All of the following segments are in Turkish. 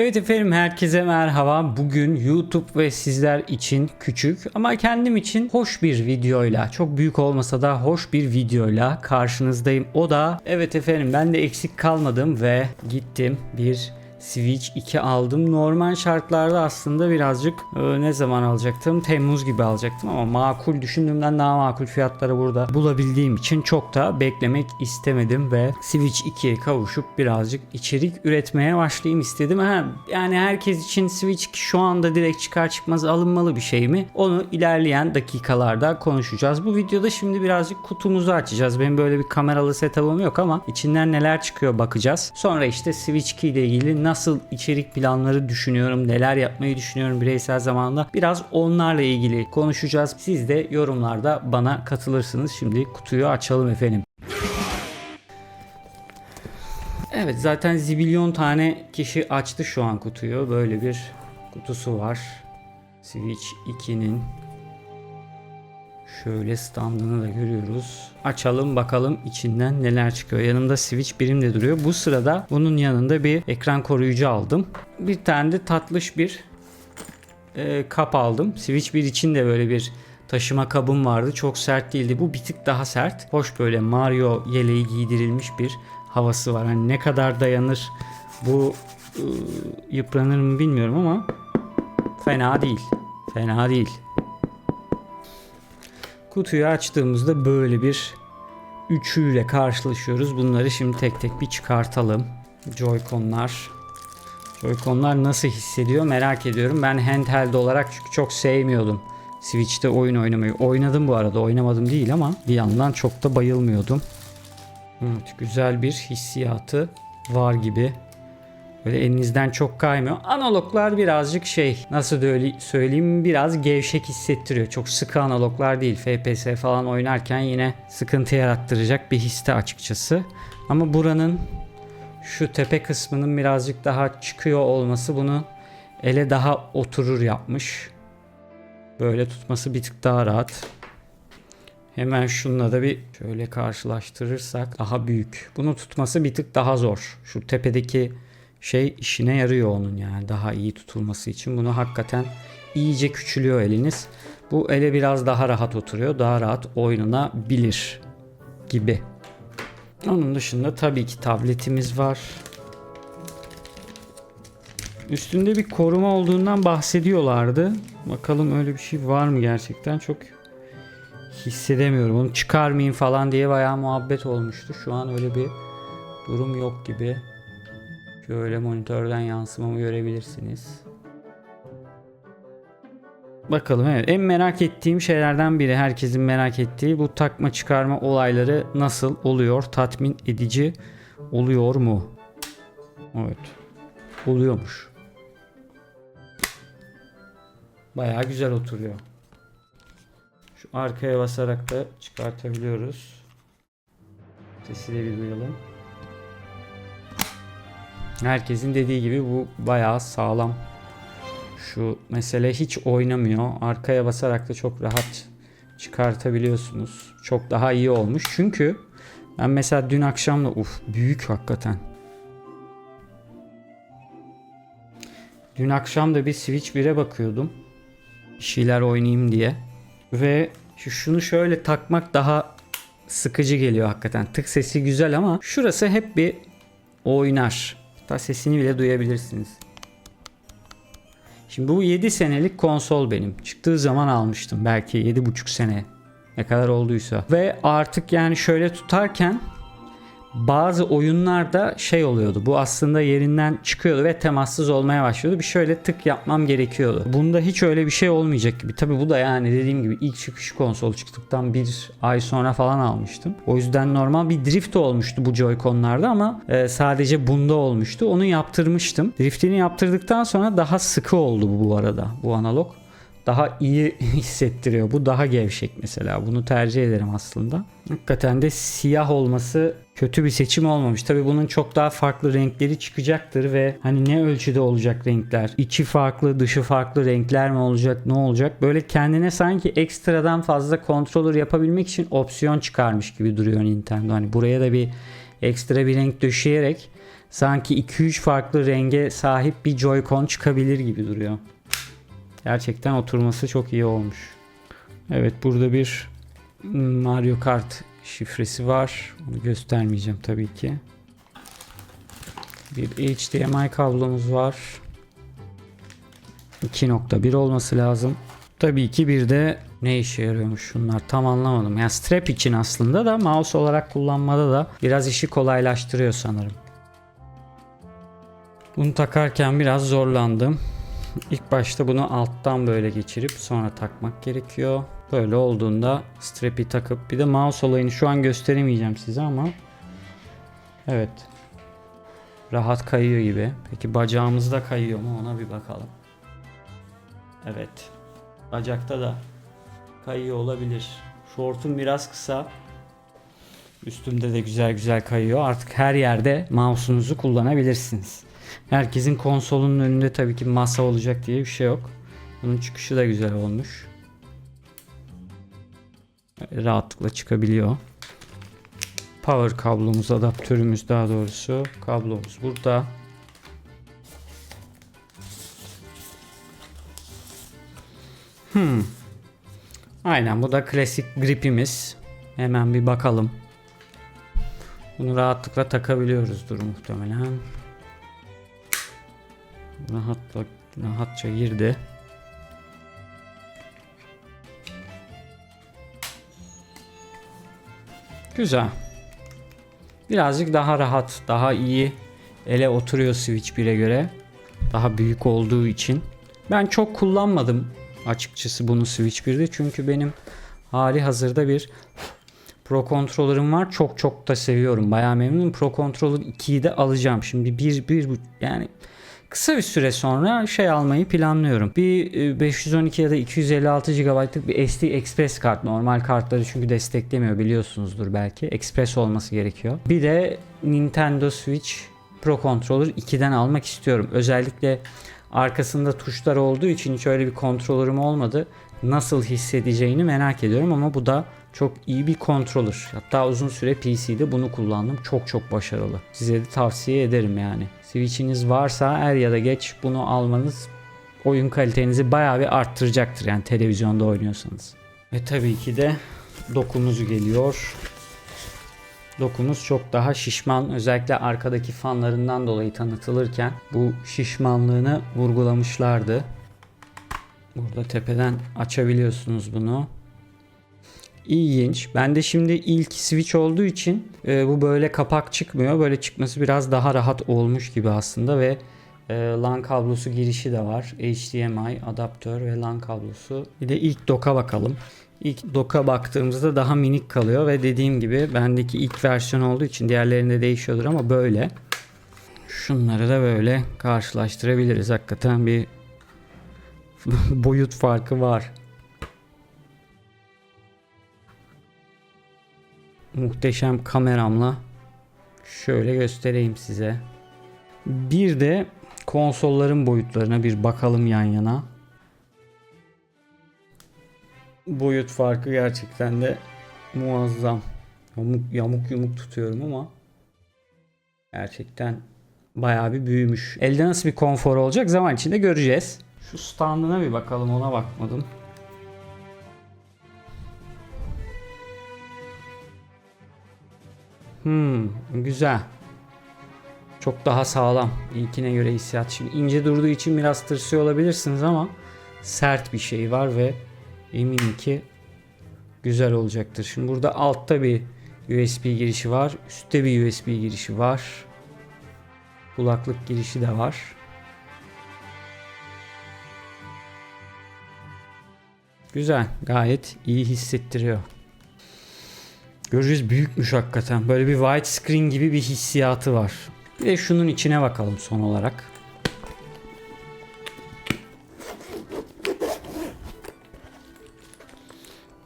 Evet efendim herkese merhaba. Bugün YouTube ve sizler için küçük ama kendim için hoş bir videoyla, çok büyük olmasa da hoş bir videoyla karşınızdayım. O da evet efendim ben de eksik kalmadım ve gittim bir Switch 2 aldım. Normal şartlarda aslında birazcık e, ne zaman alacaktım? Temmuz gibi alacaktım ama makul düşündüğümden daha makul fiyatları burada bulabildiğim için çok da beklemek istemedim ve Switch 2'ye kavuşup birazcık içerik üretmeye başlayayım istedim. Ha, yani herkes için Switch 2 şu anda direkt çıkar çıkmaz alınmalı bir şey mi? Onu ilerleyen dakikalarda konuşacağız. Bu videoda şimdi birazcık kutumuzu açacağız. Benim böyle bir kameralı setup'ım yok ama içinden neler çıkıyor bakacağız. Sonra işte Switch 2 ile ilgili nasıl içerik planları düşünüyorum, neler yapmayı düşünüyorum bireysel zamanda. Biraz onlarla ilgili konuşacağız. Siz de yorumlarda bana katılırsınız. Şimdi kutuyu açalım efendim. Evet zaten zibilyon tane kişi açtı şu an kutuyu. Böyle bir kutusu var. Switch 2'nin Şöyle standını da görüyoruz. Açalım bakalım içinden neler çıkıyor. Yanımda Switch birim de duruyor. Bu sırada bunun yanında bir ekran koruyucu aldım. Bir tane de tatlış bir e, kap aldım. Switch 1 için de böyle bir taşıma kabım vardı. Çok sert değildi. Bu bir tık daha sert. Hoş böyle Mario yeleği giydirilmiş bir havası var. Hani ne kadar dayanır bu e, yıpranır mı bilmiyorum ama fena değil. Fena değil. Kutuyu açtığımızda böyle bir üçüyle karşılaşıyoruz. Bunları şimdi tek tek bir çıkartalım. Joy-Con'lar. Joy-Con'lar nasıl hissediyor merak ediyorum. Ben handheld olarak çünkü çok sevmiyordum. Switch'te oyun oynamayı. Oynadım bu arada oynamadım değil ama bir yandan çok da bayılmıyordum. Evet, güzel bir hissiyatı var gibi. Böyle elinizden çok kaymıyor. Analoglar birazcık şey nasıl öyle söyleyeyim biraz gevşek hissettiriyor. Çok sıkı analoglar değil. FPS falan oynarken yine sıkıntı yarattıracak bir histe açıkçası. Ama buranın şu tepe kısmının birazcık daha çıkıyor olması bunu ele daha oturur yapmış. Böyle tutması bir tık daha rahat. Hemen şununla da bir şöyle karşılaştırırsak daha büyük. Bunu tutması bir tık daha zor. Şu tepedeki şey işine yarıyor onun yani daha iyi tutulması için. Bunu hakikaten iyice küçülüyor eliniz. Bu ele biraz daha rahat oturuyor. Daha rahat oynanabilir gibi. Onun dışında tabii ki tabletimiz var. Üstünde bir koruma olduğundan bahsediyorlardı. Bakalım öyle bir şey var mı gerçekten çok hissedemiyorum. Onu çıkarmayayım falan diye bayağı muhabbet olmuştu. Şu an öyle bir durum yok gibi. Şöyle monitörden yansımamı görebilirsiniz. Bakalım evet en merak ettiğim şeylerden biri herkesin merak ettiği bu takma çıkarma olayları nasıl oluyor? Tatmin edici oluyor mu? Evet. Oluyormuş. Bayağı güzel oturuyor. Şu arkaya basarak da çıkartabiliyoruz. Sesi de bir duyalım. Herkesin dediği gibi bu bayağı sağlam. Şu mesele hiç oynamıyor. Arkaya basarak da çok rahat çıkartabiliyorsunuz. Çok daha iyi olmuş. Çünkü ben mesela dün akşam da uf büyük hakikaten. Dün akşam da bir Switch 1'e bakıyordum. Bir şeyler oynayayım diye. Ve şu şunu şöyle takmak daha sıkıcı geliyor hakikaten. Tık sesi güzel ama şurası hep bir oynar. Hatta sesini bile duyabilirsiniz. Şimdi bu 7 senelik konsol benim. Çıktığı zaman almıştım. Belki 7,5 sene. Ne kadar olduysa. Ve artık yani şöyle tutarken bazı oyunlarda şey oluyordu. Bu aslında yerinden çıkıyordu ve temassız olmaya başlıyordu. Bir şöyle tık yapmam gerekiyordu. Bunda hiç öyle bir şey olmayacak gibi. Tabi bu da yani dediğim gibi ilk çıkış konsol çıktıktan bir ay sonra falan almıştım. O yüzden normal bir drift olmuştu bu Joy-Con'larda ama e, sadece bunda olmuştu. Onu yaptırmıştım. Driftini yaptırdıktan sonra daha sıkı oldu bu arada bu analog daha iyi hissettiriyor. Bu daha gevşek mesela. Bunu tercih ederim aslında. Hakikaten de siyah olması kötü bir seçim olmamış. Tabi bunun çok daha farklı renkleri çıkacaktır ve hani ne ölçüde olacak renkler? İçi farklı, dışı farklı renkler mi olacak? Ne olacak? Böyle kendine sanki ekstradan fazla controller yapabilmek için opsiyon çıkarmış gibi duruyor Nintendo. Hani buraya da bir ekstra bir renk döşeyerek sanki 2-3 farklı renge sahip bir Joy-Con çıkabilir gibi duruyor. Gerçekten oturması çok iyi olmuş. Evet burada bir Mario Kart şifresi var. Onu göstermeyeceğim tabii ki. Bir HDMI kablomuz var. 2.1 olması lazım. Tabii ki bir de ne işe yarıyormuş şunlar tam anlamadım. Yani strap için aslında da mouse olarak kullanmada da biraz işi kolaylaştırıyor sanırım. Bunu takarken biraz zorlandım. İlk başta bunu alttan böyle geçirip sonra takmak gerekiyor. Böyle olduğunda strap'i takıp bir de mouse olayını şu an gösteremeyeceğim size ama evet rahat kayıyor gibi. Peki bacağımızda kayıyor mu ona bir bakalım. Evet. Bacakta da kayıyor olabilir. Şortum biraz kısa. Üstümde de güzel güzel kayıyor. Artık her yerde mouse'unuzu kullanabilirsiniz. Herkesin konsolunun önünde tabii ki masa olacak diye bir şey yok. Bunun çıkışı da güzel olmuş. Rahatlıkla çıkabiliyor. Power kablomuz, adaptörümüz daha doğrusu. Kablomuz burada. Hmm. Aynen bu da klasik gripimiz. Hemen bir bakalım. Bunu rahatlıkla takabiliyoruzdur muhtemelen. Rahatla, rahatça girdi. Güzel. Birazcık daha rahat, daha iyi ele oturuyor Switch 1'e göre. Daha büyük olduğu için. Ben çok kullanmadım açıkçası bunu Switch 1'de çünkü benim hali hazırda bir Pro Controller'ım var. Çok çok da seviyorum. Bayağı memnunum. Pro Controller 2'yi de alacağım. Şimdi bir, bir yani kısa bir süre sonra şey almayı planlıyorum. Bir e, 512 ya da 256 GB'lık bir SD Express kart. Normal kartları çünkü desteklemiyor biliyorsunuzdur belki. Express olması gerekiyor. Bir de Nintendo Switch Pro Controller 2'den almak istiyorum. Özellikle arkasında tuşlar olduğu için hiç öyle bir kontrolörüm olmadı. Nasıl hissedeceğini merak ediyorum ama bu da çok iyi bir controller. Hatta uzun süre PC'de bunu kullandım. Çok çok başarılı. Size de tavsiye ederim yani. Switch'iniz varsa er ya da geç bunu almanız oyun kalitenizi bayağı bir arttıracaktır yani televizyonda oynuyorsanız. Ve tabii ki de dokumuzu geliyor. Dokumuz çok daha şişman. Özellikle arkadaki fanlarından dolayı tanıtılırken bu şişmanlığını vurgulamışlardı. Burada tepeden açabiliyorsunuz bunu. İlginç. Ben de şimdi ilk switch olduğu için e, bu böyle kapak çıkmıyor. Böyle çıkması biraz daha rahat olmuş gibi aslında ve e, LAN kablosu girişi de var. HDMI, adaptör ve LAN kablosu. Bir de ilk doka bakalım. İlk doka baktığımızda daha minik kalıyor ve dediğim gibi bendeki ilk versiyon olduğu için diğerlerinde değişiyordur ama böyle. Şunları da böyle karşılaştırabiliriz. Hakikaten bir boyut farkı var. Muhteşem kameramla şöyle göstereyim size. Bir de konsolların boyutlarına bir bakalım yan yana. Boyut farkı gerçekten de muazzam. Yamuk yamuk yumuk tutuyorum ama gerçekten bayağı bir büyümüş. Elde nasıl bir konfor olacak zaman içinde göreceğiz. Şu standına bir bakalım ona bakmadım. Hmm, güzel. Çok daha sağlam. İlkine göre hissiyat. Şimdi ince durduğu için biraz tırsıyor olabilirsiniz ama sert bir şey var ve eminim ki güzel olacaktır. Şimdi burada altta bir USB girişi var. Üstte bir USB girişi var. Kulaklık girişi de var. Güzel. Gayet iyi hissettiriyor. Göreceğiz büyükmüş hakikaten. Böyle bir white screen gibi bir hissiyatı var. Bir de şunun içine bakalım son olarak.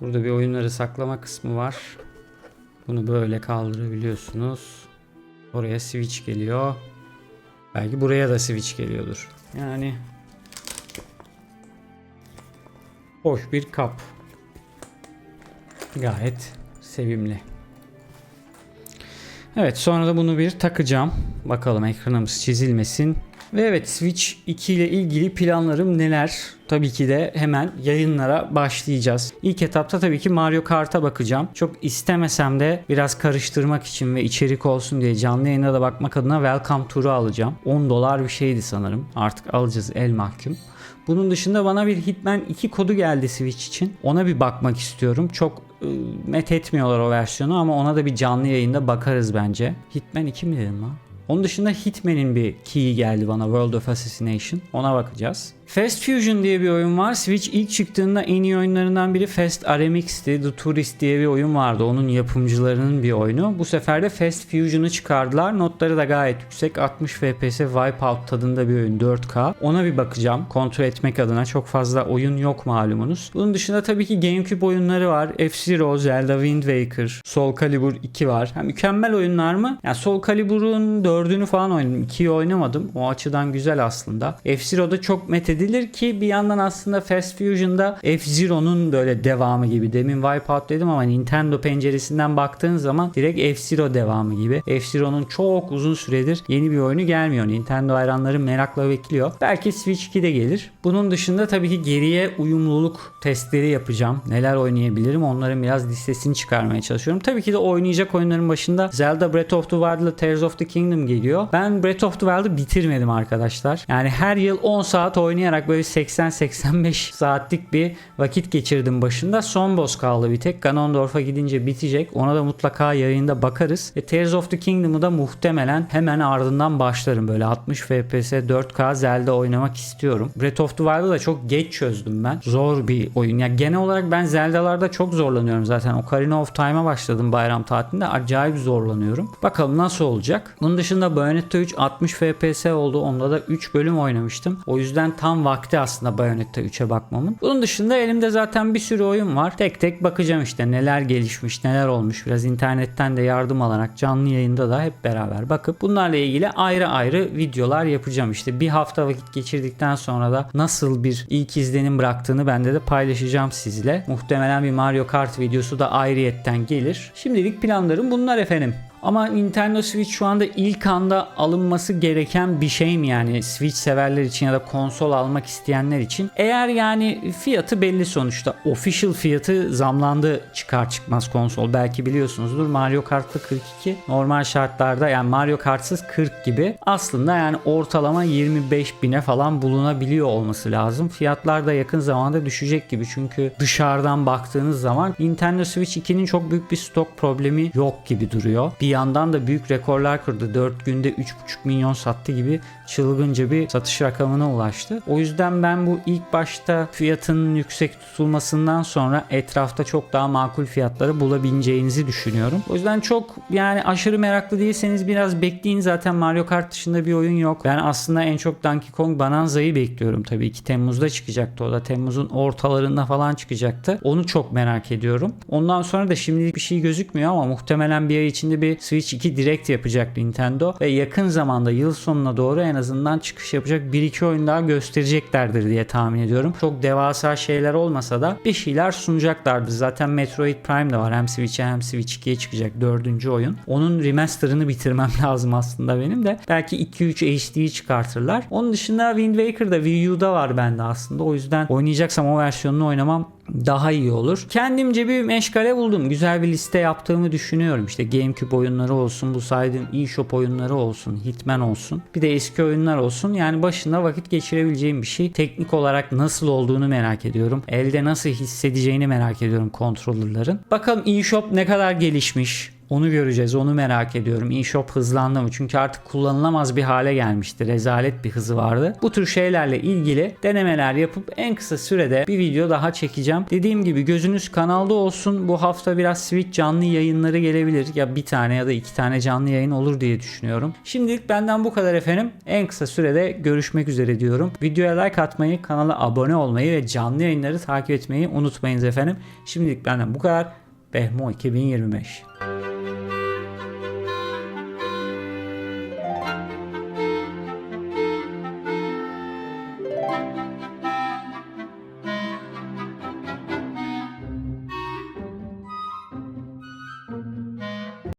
Burada bir oyunları saklama kısmı var. Bunu böyle kaldırabiliyorsunuz. Oraya switch geliyor. Belki buraya da switch geliyordur. Yani hoş bir kap. Gayet sevimli. Evet sonra da bunu bir takacağım. Bakalım ekranımız çizilmesin. Ve evet Switch 2 ile ilgili planlarım neler? Tabii ki de hemen yayınlara başlayacağız. İlk etapta tabii ki Mario Kart'a bakacağım. Çok istemesem de biraz karıştırmak için ve içerik olsun diye canlı yayına da bakmak adına Welcome Tour'u alacağım. 10 dolar bir şeydi sanırım. Artık alacağız el mahkum. Bunun dışında bana bir Hitman 2 kodu geldi Switch için. Ona bir bakmak istiyorum. Çok ıı, met etmiyorlar o versiyonu ama ona da bir canlı yayında bakarız bence. Hitman 2 mi dedim lan? Onun dışında Hitman'in bir key'i geldi bana World of Assassination. Ona bakacağız. Fast Fusion diye bir oyun var. Switch ilk çıktığında en iyi oyunlarından biri Fast RMX'ti. The Tourist diye bir oyun vardı. Onun yapımcılarının bir oyunu. Bu sefer de Fast Fusion'ı çıkardılar. Notları da gayet yüksek. 60 FPS Wipeout tadında bir oyun 4K. Ona bir bakacağım. Kontrol etmek adına çok fazla oyun yok malumunuz. Bunun dışında tabii ki GameCube oyunları var. F-Zero, Zelda Wind Waker, Soul Calibur 2 var. Ha, mükemmel oyunlar mı? Yani Soul Calibur'un 4'ünü falan oynadım. 2'yi oynamadım. O açıdan güzel aslında. F-Zero'da çok met edilir ki bir yandan aslında Fast Fusion'da F-Zero'nun böyle devamı gibi. Demin Wipeout dedim ama Nintendo penceresinden baktığın zaman direkt F-Zero devamı gibi. F-Zero'nun çok uzun süredir yeni bir oyunu gelmiyor. Nintendo hayranları merakla bekliyor. Belki Switch 2'de gelir. Bunun dışında tabii ki geriye uyumluluk testleri yapacağım. Neler oynayabilirim onların biraz listesini çıkarmaya çalışıyorum. Tabii ki de oynayacak oyunların başında Zelda Breath of the Wild ile Tears of the Kingdom geliyor. Ben Breath of the Wild'ı bitirmedim arkadaşlar. Yani her yıl 10 saat oynayarak böyle 80-85 saatlik bir vakit geçirdim başında. Son boss kaldı bir tek. Ganondorf'a gidince bitecek. Ona da mutlaka yayında bakarız. Ve Tears of the Kingdom'u da muhtemelen hemen ardından başlarım. Böyle 60 FPS 4K Zelda oynamak istiyorum. Breath of the Wild'ı da çok geç çözdüm ben. Zor bir oyun. Ya genel olarak ben Zelda'larda çok zorlanıyorum zaten. Ocarina of Time'a başladım bayram tatilinde. Acayip zorlanıyorum. Bakalım nasıl olacak. Bunun dışında Bayonetta 3 60 FPS oldu. Onda da 3 bölüm oynamıştım. O yüzden tam vakti aslında Bayonetta 3'e bakmamın. Bunun dışında elimde zaten bir sürü oyun var. Tek tek bakacağım işte neler gelişmiş, neler olmuş. Biraz internetten de yardım alarak canlı yayında da hep beraber bakıp bunlarla ilgili ayrı ayrı videolar yapacağım. İşte bir hafta vakit geçirdikten sonra da nasıl bir ilk izlenim bıraktığını bende de paylaşacağım sizle. Muhtemelen bir Mario Kart videosu da ayrıyetten gelir. Şimdilik planlarım bunlar efendim. Ama Nintendo Switch şu anda ilk anda alınması gereken bir şey mi yani Switch severler için ya da konsol almak isteyenler için? Eğer yani fiyatı belli sonuçta. Official fiyatı zamlandı çıkar çıkmaz konsol. Belki biliyorsunuzdur Mario Kart'ta 42. Normal şartlarda yani Mario Kart'sız 40 gibi. Aslında yani ortalama 25 bine falan bulunabiliyor olması lazım. Fiyatlar da yakın zamanda düşecek gibi. Çünkü dışarıdan baktığınız zaman Nintendo Switch 2'nin çok büyük bir stok problemi yok gibi duruyor. Bir yandan da büyük rekorlar kırdı. 4 günde 3,5 milyon sattı gibi çılgınca bir satış rakamına ulaştı. O yüzden ben bu ilk başta fiyatının yüksek tutulmasından sonra etrafta çok daha makul fiyatları bulabileceğinizi düşünüyorum. O yüzden çok yani aşırı meraklı değilseniz biraz bekleyin. Zaten Mario Kart dışında bir oyun yok. Ben aslında en çok Donkey Kong Bonanza'yı bekliyorum tabii ki. Temmuz'da çıkacaktı o da. Temmuz'un ortalarında falan çıkacaktı. Onu çok merak ediyorum. Ondan sonra da şimdilik bir şey gözükmüyor ama muhtemelen bir ay içinde bir Switch 2 Direct yapacak Nintendo ve yakın zamanda yıl sonuna doğru en azından çıkış yapacak 1-2 oyun daha göstereceklerdir diye tahmin ediyorum. Çok devasa şeyler olmasa da bir şeyler sunacaklardır. Zaten Metroid Prime de var. Hem Switch'e hem Switch 2'ye çıkacak dördüncü oyun. Onun remasterını bitirmem lazım aslında benim de. Belki 2-3 HD'yi çıkartırlar. Onun dışında Wind Waker da Wii U'da var bende aslında. O yüzden oynayacaksam o versiyonunu oynamam daha iyi olur. Kendimce bir meşgale buldum. Güzel bir liste yaptığımı düşünüyorum. İşte GameCube oyunları olsun, bu saydığım eShop oyunları olsun, Hitman olsun. Bir de eski oyunlar olsun. Yani başında vakit geçirebileceğim bir şey. Teknik olarak nasıl olduğunu merak ediyorum. Elde nasıl hissedeceğini merak ediyorum kontrolörlerin. Bakalım eShop ne kadar gelişmiş. Onu göreceğiz. Onu merak ediyorum. eShop hızlandı mı? Çünkü artık kullanılamaz bir hale gelmişti. Rezalet bir hızı vardı. Bu tür şeylerle ilgili denemeler yapıp en kısa sürede bir video daha çekeceğim. Dediğim gibi gözünüz kanalda olsun. Bu hafta biraz Switch canlı yayınları gelebilir. Ya bir tane ya da iki tane canlı yayın olur diye düşünüyorum. Şimdilik benden bu kadar efendim. En kısa sürede görüşmek üzere diyorum. Videoya like atmayı, kanala abone olmayı ve canlı yayınları takip etmeyi unutmayınız efendim. Şimdilik benden bu kadar. Behmo 2025